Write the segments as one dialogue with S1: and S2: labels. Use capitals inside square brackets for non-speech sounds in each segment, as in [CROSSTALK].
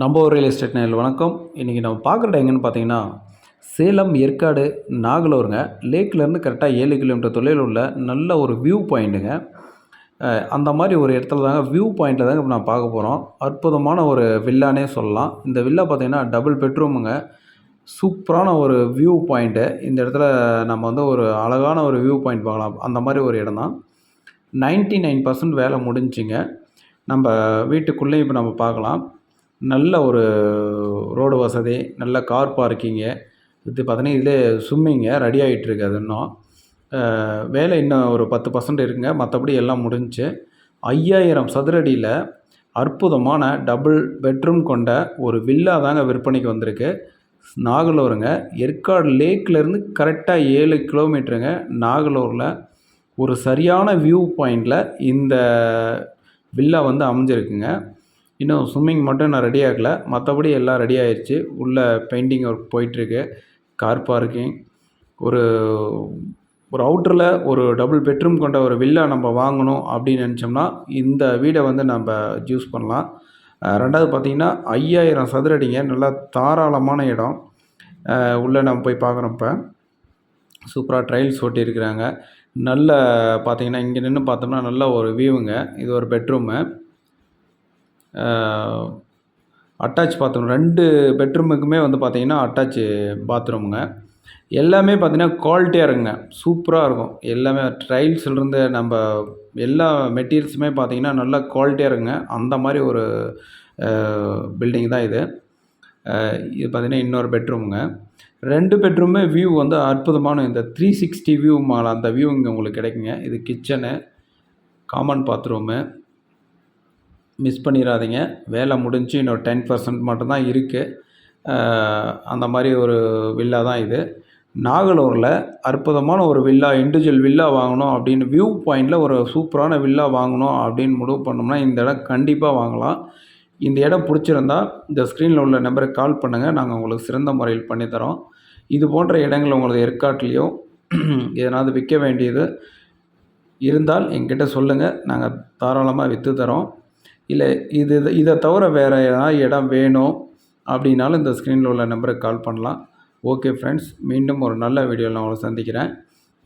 S1: நம்ம ஒரு real estate நேரில் வணக்கம். இன்றைக்கி நம்ம பார்க்குற இடம் எங்கன்னு பார்த்தீங்கன்னா சேலம் ஏற்காடு நாகலூருங்க. லேக்லேருந்து கரெக்டாக ஏழு கிலோமீட்டர் தொலைவில் உள்ள நல்ல ஒரு வியூ பாயிண்ட்டுங்க அந்த மாதிரி ஒரு இடத்துல தாங்க வியூ பாயிண்ட்டில் தாங்க இப்போ நான் பார்க்க போகிறோம் அற்புதமான ஒரு வில்லானே சொல்லலாம். இந்த வில்லா பார்த்தீங்கன்னா டபுள் பெட்ரூமுங்க சூப்பரான ஒரு வியூ பாயிண்ட்டு இந்த இடத்துல நம்ம வந்து ஒரு அழகான ஒரு வியூ பாயிண்ட் பார்க்கலாம். அந்த மாதிரி ஒரு இடம் தான். நைன்ட்டி நைன் பர்சன்ட் வேலை முடிஞ்சுங்க. நம்ம வீட்டுக்குள்ளேயும் இப்போ நம்ம பார்க்கலாம். நல்ல ஒரு ரோடு வசதி நல்ல கார் பார்க்கிங்கு இது பார்த்தீங்கன்னா இதே ஸ்விம்மிங்க ரெடி ஆகிட்டுருக்கு அது இன்னும். வேலை இன்னும் ஒரு பத்து பர்சன்ட் இருக்குங்க. மற்றபடி எல்லாம் முடிஞ்சுச்சு. ஐயாயிரம் சதுரடியில் அற்புதமான டபுள் பெட்ரூம் கொண்ட ஒரு வில்லா தாங்க விற்பனைக்கு வந்திருக்கு. நாகலூருங்க. ஏற்காடு லேக்லேருந்து கரெக்டாக ஏழு கிலோமீட்டருங்க நாகலூரில் ஒரு சரியான வியூ பாயிண்டில் இந்த வில்லா வந்து அமைஞ்சிருக்குங்க. இன்னும் ஸ்விம்மிங் மட்டும் நான் ரெடி ஆகலை. மற்றபடி எல்லாம் ரெடி ஆயிடுச்சு உள்ளே பெயிண்டிங் ஒர்க் போயிட்டுருக்கு. கார் பார்க்கிங் ஒரு ஒரு அவுட்டரில் ஒரு டபுள் பெட்ரூம் கொண்ட ஒரு வில்லா நம்ம வாங்கணும் அப்படின்னு நினச்சோம்னா இந்த வீடை வந்து நம்ம ஜூஸ் பண்ணலாம். ரெண்டாவது பார்த்திங்கன்னா ஐயாயிரம் சதுரடிங்க. நல்லா தாராளமான இடம். உள்ளே நம்ம போய் பார்க்குறப்ப சூப்பராக ட்ரைல்ஸ் ஓட்டியிருக்கிறாங்க. நல்ல பார்த்தீங்கன்னா இங்கே நின்று பார்த்தோம்னா நல்ல ஒரு வியூவுங்க இது ஒரு பெட்ரூமு அட்டாச் பாத்ரூம் ரெண்டு பெட்ரூமுக்குமே வந்து பார்த்திங்கன்னா அட்டாச் பாத்ரூமுங்க எல்லாமே பார்த்திங்கன்னா குவாலிட்டியாக இருக்குங்க. சூப்பராக இருக்கும். எல்லாமே ட்ரைல்ஸ்லேருந்து நம்ம எல்லா மெட்டீரியல்ஸுமே பார்த்திங்கன்னா நல்லா குவாலிட்டியாக இருக்குங்க. அந்த மாதிரி ஒரு பில்டிங் தான் இது. இது பார்த்தீங்கன்னா இன்னொரு பெட்ரூமுங்க ரெண்டு பெட்ரூமே வியூ வந்து அற்புதமான இந்த த்ரீ சிக்ஸ்டி வியூ மால் அந்த வியூ இங்கே உங்களுக்கு கிடைக்குங்க. இது கிச்சனு காமன் பாத்ரூமு மிஸ் பண்ணிடாதீங்க வேலை முடிஞ்சு இன்னொரு டென் பர்சன்ட் மட்டும்தான் இருக்குது அந்த மாதிரி ஒரு வில்லா தான் இது. நாகலூரில் அற்புதமான ஒரு வில்லா இண்டிவிஜுவல் வில்லா வாங்கணும் அப்படின்னு வியூ பாயிண்டில் ஒரு சூப்பரான வில்லா வாங்கணும் அப்படின்னு முடிவு பண்ணோம்னா இந்த இடம் கண்டிப்பாக வாங்கலாம். இந்த இடம் பிடிச்சிருந்தா இந்த ஸ்க்ரீனில் உள்ள நம்பருக்கு கால் பண்ணுங்கள் நாங்கள் உங்களுக்கு சிறந்த முறையில் பண்ணித்தரோம் இது போன்ற இடங்கள் உங்களுக்கு ஏற்காட்டிலையோ [CLEARS THROAT] எதனாவது விற்க வேண்டியது இருந்தால் எங்கிட்ட சொல்லுங்கள் நாங்கள் தாராளமாக விற்று தரோம். இல்லை இது இதை தவிர வேறு ஏதாவது இடம் வேணும் அப்படின்னாலும் இந்த ஸ்க்ரீனில் உள்ள நம்பருக்கு கால் பண்ணலாம். ஓகே ஃப்ரெண்ட்ஸ் மீண்டும் ஒரு நல்ல வீடியோவில் நான் உங்களை சந்திக்கிறேன்.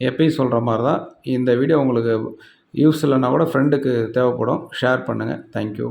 S1: எப்பயும் சொல்கிற மாதிரி தான் இந்த வீடியோ உங்களுக்கு யூஸ் இல்லைன்னா கூட ஃப்ரெண்டுக்கு தேவைப்படும். ஷேர் பண்ணுங்கள் தேங்க்யூ